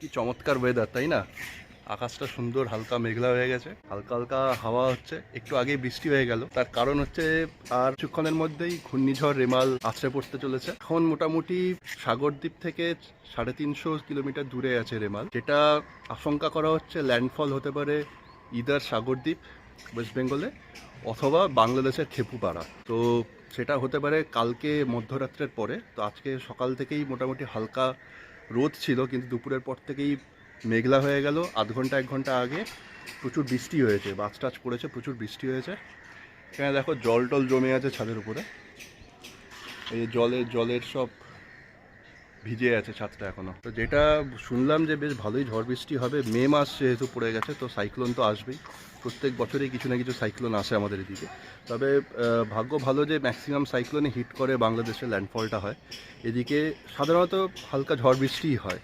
কি চমৎকার ওয়েদার তাই না? আকাশটা সুন্দর, হালকা মেঘলা হয়ে গেছে। হালকা হালকা হাওয়া হচ্ছে, একটু আগেই বৃষ্টি হয়ে গেল। তার কারণ হচ্ছে আর কিছুক্ষণের মধ্যেই ঘূর্ণিঝড় রেমাল আছড়ে পড়তে চলেছে। এখন মোটামুটি সাগরদ্বীপ থেকে সাড়ে তিনশো কিলোমিটার দূরে আছে রেমাল। যেটা আশঙ্কা করা হচ্ছে ল্যান্ডফল হতে পারে ইদার সাগরদ্বীপ ওয়েস্ট বেঙ্গলে অথবা বাংলাদেশের খেপুপাড়া। তো সেটা হতে পারে কালকে মধ্যরাত্রের পরে। তো আজকে সকাল থেকেই মোটামুটি হালকা রোদ ছিল, কিন্তু দুপুরের পর থেকেই মেঘলা হয়ে গেল। আধ ঘণ্টা, এক ঘণ্টা আগে প্রচুর বৃষ্টি হয়েছে বাজ টাচ পড়েছে, প্রচুর বৃষ্টি হয়েছে। এখানে দেখো জল টল জমে আছে ছাদের উপরে। এই জলের জলের সব ভিজে আছে ছাদটা এখনও। তো যেটা শুনলাম যে বেশ ভালোই ঝড় বৃষ্টি হবে, মে মাস যেহেতু পড়ে গেছে, তো সাইক্লোন তো আসবেই। প্রত্যেক বছরেই কিছু না কিছু সাইক্লোন আসে আমাদের এদিকে। তবে ভাগ্য ভালো যে ম্যাক্সিমাম সাইক্লোনে হিট করে বাংলাদেশে ল্যান্ডফলটা হয়। এদিকে সাধারণত হালকা ঝড় বৃষ্টিই হয়।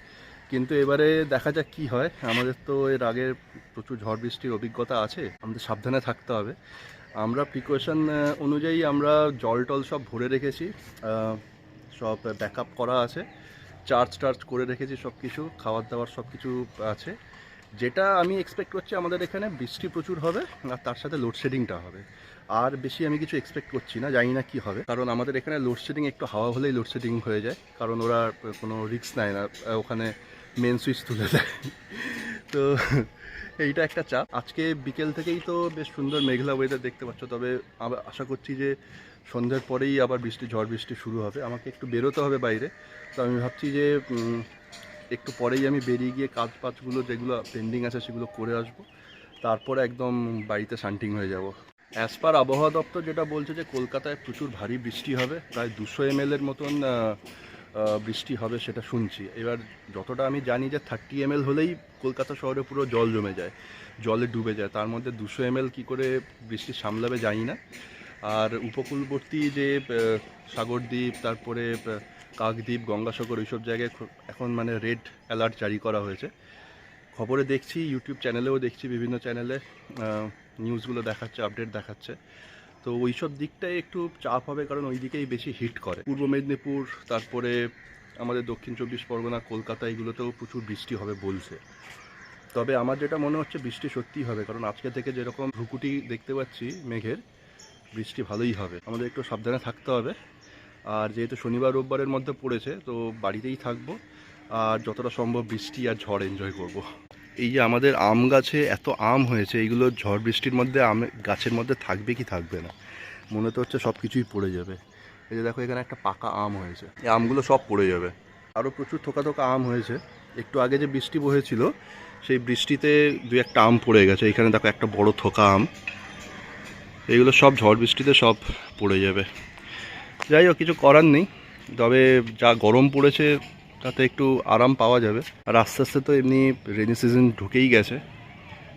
কিন্তু এবারে দেখা যাক কি হয়। আমাদের তো এর আগে প্রচুর ঝড় বৃষ্টির অভিজ্ঞতা আছে। আমাদের সাবধানে থাকতে হবে। আমরা প্রিকশন অনুযায়ী আমরা জল টল সব ভরে রেখেছি। সব ব্যাকআপ করা আছে। চার্জ টার্জ করে রেখেছি সব কিছু খাওয়ার দাওয়ার সব কিছু আছে। যেটা আমি এক্সপেক্ট করছি আমাদের এখানে বৃষ্টি প্রচুর হবে আর তার সাথে লোডশেডিংটা হবে। আর বেশি আমি কিছু এক্সপেক্ট করছি না, জানি না কি হবে। কারণ আমাদের এখানে লোডশেডিং একটু হাওয়া হলেই লোডশেডিং হয়ে যায়, কারণ ওরা কোনো রিস্ক নেয় না, ওখানে মেন সুইচ তুলে দেয়। তো এইটা একটা চাপ। আজকে বিকেল থেকেই তো বেশ সুন্দর মেঘলা ওয়েদার দেখতে পাচ্ছ, তবে আশা করছি যে সন্ধ্যার পরেই আবার বৃষ্টি, ঝড় বৃষ্টি শুরু হবে। আমাকে একটু বেরোতে হবে বাইরে। তো আমি ভাবছি যে একটু পরেই আমি বেরিয়ে গিয়ে কাজ পাজগুলো যেগুলো পেন্ডিং আছে সেগুলো করে আসব। তারপরে একদম বাড়িতে শান্টিং হয়ে যাব। অ্যাজ পার আবহাওয়া দপ্তর যেটা বলছে যে, কলকাতায় প্রচুর ভারী বৃষ্টি হবে। প্রায় দুশো এম এর মতন বৃষ্টি হবে সেটা শুনছি। এবার যতটা আমি জানি যে থার্টি এম হলেই কলকাতা শহরে পুরো জল জমে যায়, জলে ডুবে যায়। তার মধ্যে দুশো এম কী করে বৃষ্টি সামলাবে জানি না। আর উপকূলবর্তী যে সাগরদ্বীপ, তারপরে কাকদ্বীপ, গঙ্গাসাগর ওইসব জায়গায় এখন মানে রেড অ্যালার্ট জারি করা হয়েছে। খবরে দেখছি ইউটিউব চ্যানেলেও দেখছি বিভিন্ন চ্যানেলে নিউজগুলো দেখাচ্ছে আপডেট দেখাচ্ছে। তো ওইসব দিকটায় একটু চাপ হবে, কারণ ওই দিকেই বেশি হিট করে। পূর্ব মেদিনীপুর, তারপরে আমাদের দক্ষিণ চব্বিশ পরগনা, কলকাতা, এগুলোতেও প্রচুর বৃষ্টি হবে বলছে। তবে আমার যেটা মনে হচ্ছে, বৃষ্টি সত্যিই হবে, কারণ আজকে থেকে যেরকম ভ্রুকুটি দেখতে পাচ্ছি মেঘের, বৃষ্টি ভালোই হবে। আমাদের একটু সাবধানে থাকতে হবে। আর যেহেতু শনিবার, রোববারের মধ্যে পড়েছে, তো বাড়িতেই থাকব। আর যতটা সম্ভব বৃষ্টি আর ঝড় এনজয় করব। এই যে আমাদের আম গাছে এত আম হয়েছে, এইগুলো ঝড় বৃষ্টির মধ্যে আম গাছের মধ্যে থাকবে কি থাকবে না? মনে তো হচ্ছে সব কিছুই পড়ে যাবে। এই যে দেখো, এখানে একটা পাকা আম হয়েছে। এই আমগুলো সব পড়ে যাবে। আরও প্রচুর থোকা থোকা আম হয়েছে। একটু আগে যে বৃষ্টি বহেছিল, সেই বৃষ্টিতে দু একটা আম পড়ে গেছে। এখানে দেখো, একটা বড় থোকা আম। এগুলো সব ঝড় বৃষ্টিতে সব পড়ে যাবে। যাই হোক, কিছু করার নেই। তবে যা গরম পড়েছে তাতে একটু আরাম পাওয়া যাবে। আর আস্তে আস্তে তো এমনি রেনি সিজন ঢুকেই গেছে।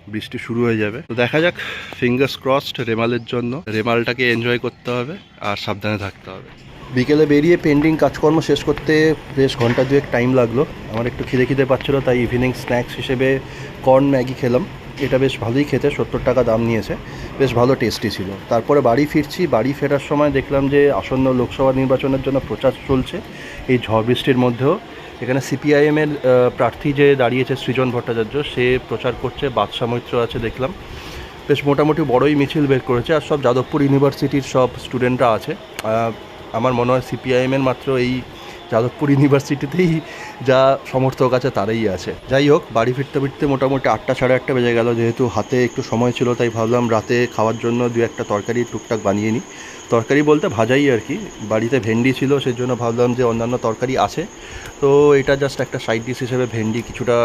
বৃষ্টি শুরু হয়ে যাবে। তো দেখা যাক ফিঙ্গার্স ক্রসড রেমালের জন্য রেমালটাকে এনজয় করতে হবে আর সাবধানে থাকতে হবে। বিকেলে বেরিয়ে পেন্ডিং কাজকর্ম শেষ করতে বেশ ঘণ্টা দুয়েক টাইম লাগল। আমার একটু খিদে খিদে পাচ্ছিলো, তাই ইভিনিং স্ন্যাক্স হিসেবে কর্ন ম্যাগি খেলাম। এটা বেশ ভালোই খেতে, সত্তর টাকা দাম নিয়েছে। বেশ ভালো টেস্টি ছিল। তারপরে বাড়ি ফিরছি। বাড়ি ফেরার সময় দেখলাম যে আসন্ন লোকসভা নির্বাচনের জন্য প্রচার চলছে। এই ঝড় বৃষ্টির মধ্যেও এখানে সিপিআইএমের প্রার্থী যে দাঁড়িয়েছে সৃজন ভট্টাচার্য, সে প্রচার করছে বাদশা মৈত্র আছে দেখলাম। বেশ মোটামুটি বড়ই মিছিল বের করেছে আর সব যাদবপুর ইউনিভার্সিটির সব স্টুডেন্টরা আছে। আমার মনে হয় সিপিআইএমের মাত্র এই যাদবপুর ইউনিভার্সিটিতেই যা সমর্থক আছে তারাই আছে। যাই হোক, বাড়ি ফিরতে ফিরতে মোটামুটি আটটা সাড়ে আটটা বেজে গেল। যেহেতু হাতে একটু সময় ছিল, তাই ভাবলাম রাতে খাওয়ার জন্য দু একটা তরকারি টুকটাক বানিয়ে নিই। তরকারি বলতে ভাজাই আর কি। বাড়িতে ভেন্ডি ছিল সেই জন্য ভাবলাম যে অন্যান্য তরকারি আছে। তো এটা জাস্ট একটা সাইড ডিশ হিসেবে ভেন্ডি কিছুটা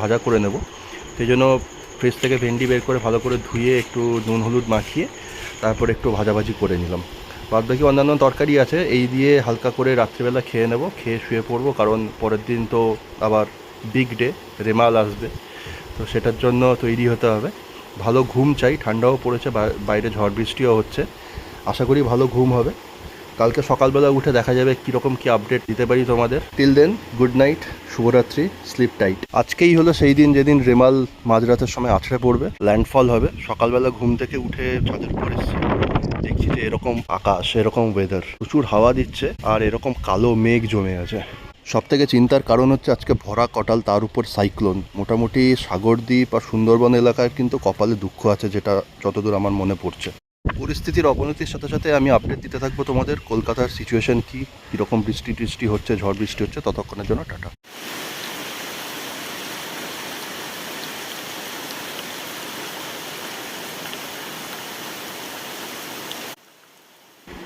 ভাজা করে নেব। সেই জন্য ফ্রিজ থেকে ভেন্ডি বের করে ভালো করে ধুয়ে একটু নুন, হলুদ মাখিয়ে তারপর একটু ভাজাভাজি করে নিলাম। বাদ বাকি অন্যান্য তরকারি আছে, এই দিয়ে হালকা করে রাত্রিবেলা খেয়ে নেব, খেয়ে শুয়ে পড়ব, কারণ পরের দিন তো আবার বিগ ডে রেমাল আসবে, তো সেটার জন্য তৈরি হতে হবে। ভালো ঘুম চাই, ঠান্ডাও পড়েছে বাইরে ঝড় বৃষ্টিও হচ্ছে। আশা করি ভালো ঘুম হবে। কালকে সকালবেলা উঠে দেখা যাবে কীরকম কী আপডেট দিতে পারি তোমাদের। টিল দেন গুড নাইট শুভরাত্রি স্লিপ টাইট আজকেই হলো সেই দিন যেদিন রেমাল মাঝরাতের সময় আছড়ে পড়বে ল্যান্ডফল হবে। সকালবেলা ঘুম থেকে উঠে ছাদের এসেছি। দেখছি যে এরকম আকাশ, এরকম ওয়েদার প্রচুর হাওয়া দিচ্ছে আর এরকম কালো মেঘ জমে আছে। সব থেকে চিন্তার কারণ হচ্ছে আজকে ভরা কটাল, তার উপর সাইক্লোন মোটামুটি সাগরদ্বীপ আর সুন্দরবন এলাকায় কিন্তু কপালে দুঃখ আছে, যেটা যতদূর আমার মনে পড়ছে। পরিস্থিতির অবনতির সাথে সাথে আমি আপডেট দিতে থাকব তোমাদের, কলকাতার সিচুয়েশন কী, কীরকম বৃষ্টি টিষ্টি হচ্ছে ঝড় বৃষ্টি হচ্ছে, ততক্ষণের জন্য টাটা।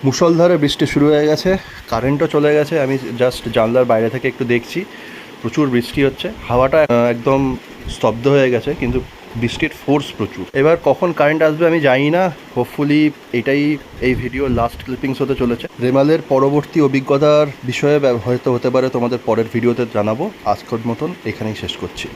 মুষলধারে বৃষ্টি শুরু হয়ে গেছে কারেন্টও চলে গেছে, আমি জাস্ট জানলার বাইরে থেকে একটু দেখছি, প্রচুর বৃষ্টি হচ্ছে, হাওয়াটা একদম স্তব্ধ হয়ে গেছে, কিন্তু বৃষ্টির ফোর্স প্রচুর। এবার কখন কারেন্ট আসবে আমি জানি না হোপফুলি এটাই এই ভিডিও লাস্ট ক্লিপিংস হতে চলেছে। রেমালের পরবর্তী অভিজ্ঞতার বিষয়ে হয়তো হতে পারে তোমাদের পরের ভিডিওতে জানাব। আজকের মতন এখানেই শেষ করছি।